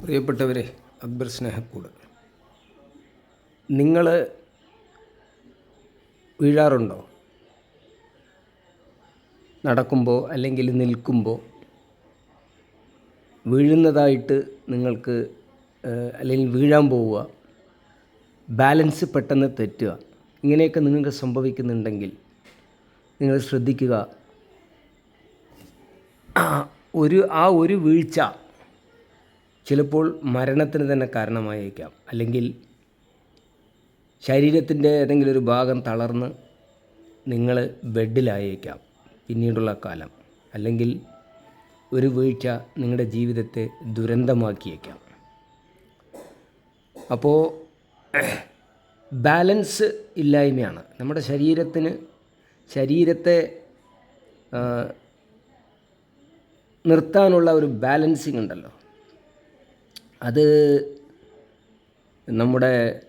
പ്രിയപ്പെട്ടവരെ അക്ബർ സ്നേഹക്കൂട്. നിങ്ങൾ വീഴാറുണ്ടോ? നടക്കുമ്പോൾ അല്ലെങ്കിൽ നിൽക്കുമ്പോൾ വീഴുന്നതായിട്ട് നിങ്ങൾക്ക് അല്ലെങ്കിൽ വീഴാൻ പോവുക ബാലൻസ് പെട്ടെന്ന് തെറ്റുക ഇങ്ങനെയൊക്കെ നിങ്ങൾക്ക് സംഭവിക്കുന്നുണ്ടെങ്കിൽ നിങ്ങൾ ശ്രദ്ധിക്കുക. ഒരു ആ ഒരു വീഴ്ച ചിലപ്പോൾ മരണത്തിന് തന്നെ കാരണമായേക്കാം. അല്ലെങ്കിൽ ശരീരത്തിന്റെ ഏതെങ്കിലും ഒരു ഭാഗം തളർന്ന് നിങ്ങൾ ബെഡിലായേക്കാം പിന്നീടുള്ള കാലം. അല്ലെങ്കിൽ ഒരു വീഴ്ച നിങ്ങളുടെ ജീവിതത്തെ ദുരന്തമാക്കിയേക്കാം. അപ്പോൾ ബാലൻസ് ഇല്ലായ്മയാണ്. നമ്മുടെ ശരീരത്തിന് ശരീരത്തെ നിർത്താനുള്ള ഒരു ബാലൻസിങ് ഉണ്ടല്ലോ. അത് നമ്മുടെ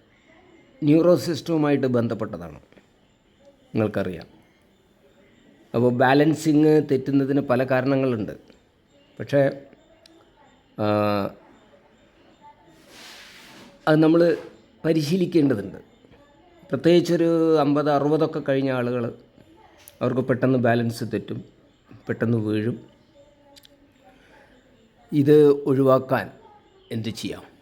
ന്യൂറോ സിസ്റ്റവുമായിട്ട് ബന്ധപ്പെട്ടതാണ്. നിങ്ങൾക്കറിയാം. അപ്പോൾ ബാലൻസിങ് തെറ്റുന്നതിന് പല കാരണങ്ങളുണ്ട്. പക്ഷേ അത് നമ്മൾ പരിശീലിക്കേണ്ടതുണ്ട്. പ്രത്യേകിച്ചൊരു അമ്പത് അറുപതൊക്കെ കഴിഞ്ഞ ആളുകൾ അവർക്ക് പെട്ടെന്ന് ബാലൻസ് തെറ്റും പെട്ടെന്ന് വീഴും. ഇത് ഒഴിവാക്കാൻ എന്ത് ചെയ്യാം?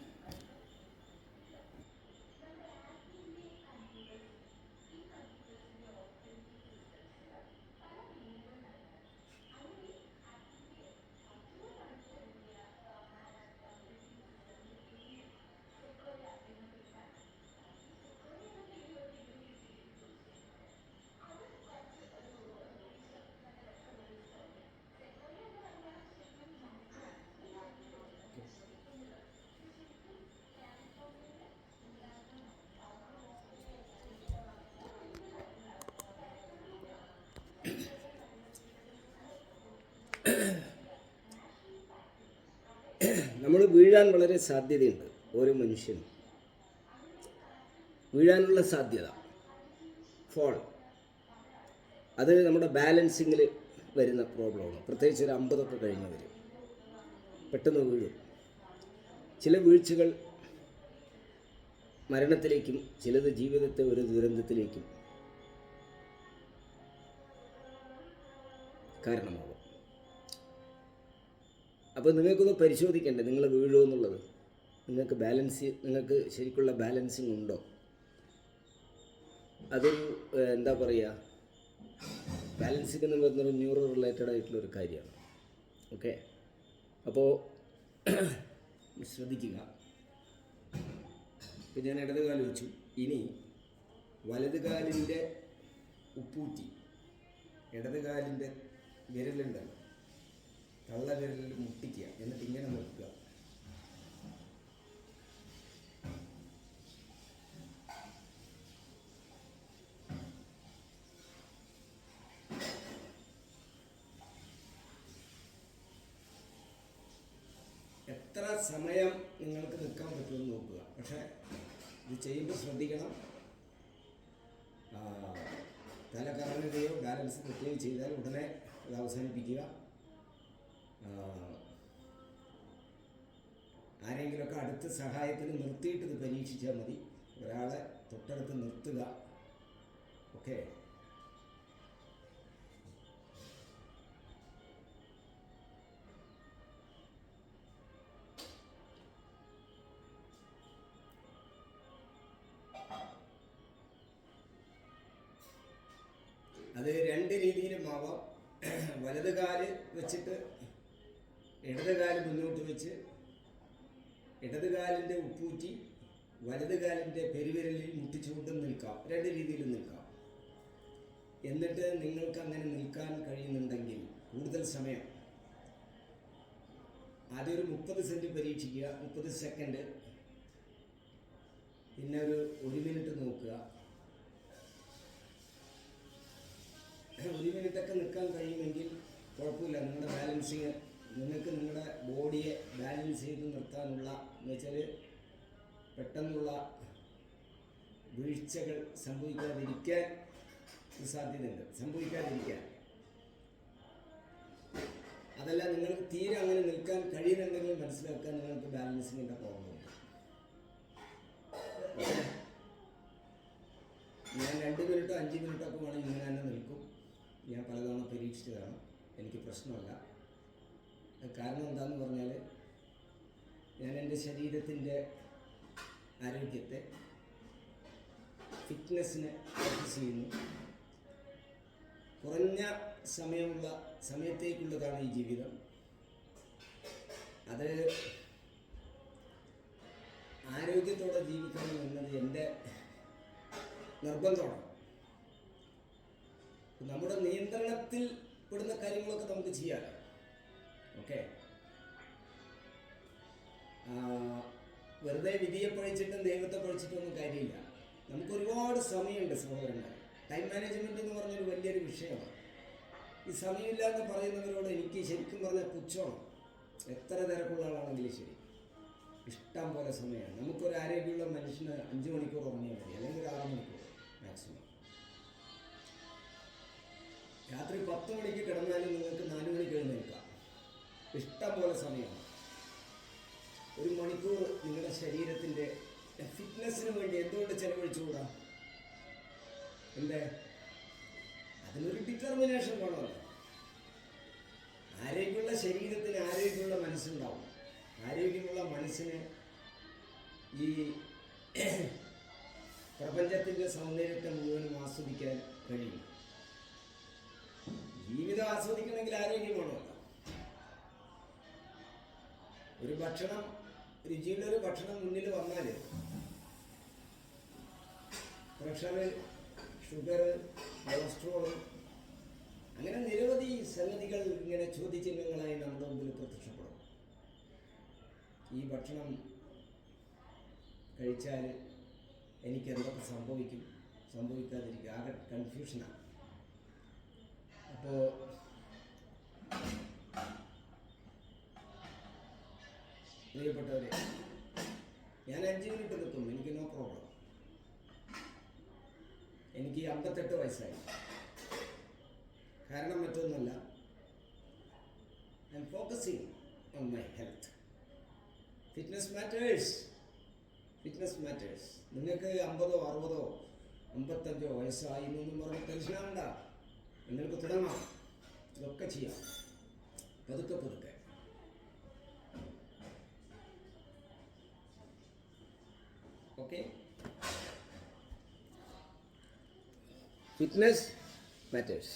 നമ്മൾ വീഴാൻ വളരെ സാധ്യതയുണ്ട് ഓരോ മനുഷ്യനും. വീഴാനുള്ള സാധ്യത. ഫോൾ അത് നമ്മുടെ ബാലൻസിങ്ങിൽ വരുന്ന പ്രോബ്ലമാണ് പ്രത്യേകിച്ച് ഒരു അമ്പതൊക്കെ കഴിഞ്ഞവർ പെട്ടെന്ന് വീഴും. ചില വീഴ്ചകൾ മരണത്തിലേക്കും ചിലത് ജീവിതത്തെ ഒരു ദുരന്തത്തിലേക്കും കാരണമാകും അപ്പോൾ നിങ്ങൾക്കൊന്ന് പരിശോധിക്കണ്ടേ? നിങ്ങൾ വീഴോ എന്നുള്ളത്? നിങ്ങൾക്ക് ബാലൻസ് നിങ്ങൾക്ക് ശരിക്കുള്ള ബാലൻസിങ് ഉണ്ടോ? അതൊരു എന്താ പറയുക ബാലൻസിങ് എന്ന് പറയുന്നൊരു ന്യൂറോ റിലേറ്റഡ് ആയിട്ടുള്ള ഒരു കാര്യമാണ്. ഓക്കെ അപ്പോൾ ശ്രദ്ധിക്കുക. ഇപ്പം ഞാൻ ഇടത് കാലം വെച്ചു. ഇനി വലത് കാലിന്റെ ഉപ്പൂറ്റി ഇടത് കാലിന്റെ വിരലുണ്ടല്ലോ. തള്ള വിരലിൽ മുട്ടിക്കുക. എന്നിട്ട് ഇങ്ങനെ നിർത്തുക. എത്ര സമയം നിങ്ങൾക്ക് നിൽക്കാൻ പറ്റുമെന്ന് നോക്കുക. പക്ഷേ ഇത് ചെയ്യുമ്പോൾ ശ്രദ്ധിക്കണം. തല കറങ്ങുകയോ ബാലൻസ് തെറ്റുകയോ ചെയ്താൽ ഉടനെ അത് അവസാനിപ്പിക്കുക. ആരെങ്കിലുമൊക്കെ അടുത്ത് സഹായത്തിന് നിർത്തിയിട്ട് ഇത് പരീക്ഷിച്ചാൽ മതി. ഒരാളെ തൊട്ടടുത്ത് നിർത്തുക. ഓക്കെ? അത് രണ്ട് രീതിയിലും ആവാം വലത് കാൽ വെച്ചിട്ട് ഇടത് കാൽ മുന്നോട്ട് വെച്ച് ഇടതുകാലിന്റെ ഉപ്പൂറ്റി വലതുകാലിന്റെ പെരുവിരലിൽ മുട്ടിച്ചുകൊണ്ട് നിൽക്കാം. രണ്ട് രീതിയിലും നിൽക്കാം. എന്നിട്ട് നിങ്ങൾക്ക് അങ്ങനെ നിൽക്കാൻ കഴിയുന്നുണ്ടെങ്കിൽ കൂടുതൽ സമയം ആദ്യം ഒരു മുപ്പത് സെന്റ് പരീക്ഷിക്കുക. മുപ്പത് സെക്കൻഡ്. പിന്നെ ഒരു ഒരു മിനിറ്റ് നോക്കുക. ഒരു മിനിറ്റൊക്കെ നിൽക്കാൻ കഴിയുമെങ്കിൽ ബാലൻസ് ചെയ്ത് നിർത്താനുള്ള എന്ന് വെച്ചാൽ പെട്ടെന്നുള്ള വീഴ്ചകൾ സംഭവിക്കാതിരിക്കാൻ സാധ്യതയുണ്ട്. സംഭവിക്കാതിരിക്കാൻ. അതല്ല നിങ്ങൾക്ക് തീരെ അങ്ങനെ നിൽക്കാൻ കഴിയുന്നുണ്ടെങ്കിൽ മനസ്സിലാക്കാൻ നിങ്ങൾക്ക് ബാലൻസിങ്ങിന്റെ പ്രോബ്ലമുണ്ട് ഞാൻ രണ്ട് മിനിറ്റോ അഞ്ച് മിനിറ്റോ ഒക്കെ വേണമെങ്കിൽ ഇങ്ങനെ തന്നെ നിൽക്കും. ഞാൻ പലതവണ പരീക്ഷിച്ചതാണ്. എനിക്ക് പ്രശ്നമല്ല. കാരണം എന്താണെന്ന് പറഞ്ഞാൽ ഞാൻ എന്റെ ശരീരത്തിന്റെ ആരോഗ്യത്തെ ഫിറ്റ്നസ്സിന് ഫോക്കസ് ചെയ്യുന്നു. കുറഞ്ഞ സമയമുള്ള സമയത്തേക്കുള്ളതാണ് ഈ ജീവിതം. അത് ആരോഗ്യത്തോടെ ജീവിക്കണം എന്നത് എന്റെ നിർബന്ധമാണ്. നമ്മുടെ നിയന്ത്രണത്തിൽ പെടുന്ന കാര്യങ്ങളൊക്കെ നമുക്ക് ചെയ്യാം ഓക്കെ? വെറുതെ വിധിയെ പഴിച്ചിട്ടും ദൈവത്തെ പഴിച്ചിട്ടൊന്നും കാര്യമില്ല. നമുക്ക് ഒരുപാട് സമയമുണ്ട് സഹോദരങ്ങൾ ടൈം മാനേജ്മെന്റ് എന്ന് പറഞ്ഞൊരു വലിയൊരു വിഷയമാണ്. ഈ സമയമില്ല എന്ന് പറയുന്നവരോട് എനിക്ക് ശരിക്കും പറഞ്ഞാൽ പുച്ഛമാണ്. എത്ര തിരക്കുള്ള ആളാണെങ്കിലും ശരി. ഇഷ്ടം പോലെ സമയമാണ്. നമുക്കൊരു ആരോഗ്യമുള്ള മനുഷ്യന് അഞ്ച് മണിക്കൂർ ഉറങ്ങിയാൽ മതി അല്ലെങ്കിൽ ഒരു ആറ് മണിക്കൂർ മാക്സിമം രാത്രി പത്ത് മണിക്ക് കിടന്നാലും നിങ്ങൾക്ക് നാല് മണിക്ക് എഴുന്നേൽക്കാം. ഇഷ്ടം പോലെ സമയമാണ്. നിങ്ങളുടെ ശരീരത്തിന്റെ ഫിറ്റ്നസ്സിന് വേണ്ടി എന്തുകൊണ്ട് ചെലവഴിച്ചുകൂടാ? എന്തേ? അതിനൊരു ഡിറ്റർമിനേഷൻ വേണമല്ലോ. ആരോഗ്യമുള്ള ശരീരത്തിന് ആരോഗ്യമുള്ള മനസ്സുണ്ടാവും. ആരോഗ്യമുള്ള മനസ്സിന് ഈ പ്രപഞ്ചത്തിന്റെ സൗന്ദര്യത്തെ മുഴുവനും ആസ്വദിക്കാൻ കഴിയും. ജീവിതം ആസ്വദിക്കണമെങ്കിൽ ആരോഗ്യം വേണമല്ലോ. ഒരു ഭക്ഷണം രുചിയുള്ള ഒരു ഭക്ഷണം മുന്നിൽ വന്നാൽ പ്രഷർ ഷുഗർ കൊളസ്ട്രോൾ അങ്ങനെ നിരവധി സംഗതികൾ ഇങ്ങനെ ചോദ്യചിഹ്നങ്ങളായി നമ്മുടെ മുമ്പിൽ പ്രത്യക്ഷപ്പെടും. ഈ ഭക്ഷണം കഴിച്ചാൽ എനിക്ക് എന്തൊക്കെ സംഭവിക്കും? സംഭവിക്കാതിരിക്കും ആകെ കൺഫ്യൂഷനാണ് അപ്പോൾ പ്രിയപ്പെട്ടവരെ ഞാൻ അഞ്ച് മിനിറ്റ് നിൽക്കും എനിക്ക് നോ പ്രോബ്ലം എനിക്ക് അമ്പത്തെട്ട് വയസ്സായി. കാരണം മറ്റൊന്നുമല്ല I am focusing on my health fitness matters fitness matters നിങ്ങൾക്ക് അമ്പതോ അറുപതോ അമ്പത്തഞ്ചോ വയസ്സായി എന്നൊന്നും പറഞ്ഞ് ടെൻഷനാവണ്ട. നിങ്ങൾക്ക് തുടങ്ങാം. ഇതൊക്കെ ചെയ്യാം. പതുക്കെ പതുക്കെ ഓക്കെ ഫിറ്റ്നസ് മാറ്റേഴ്സ്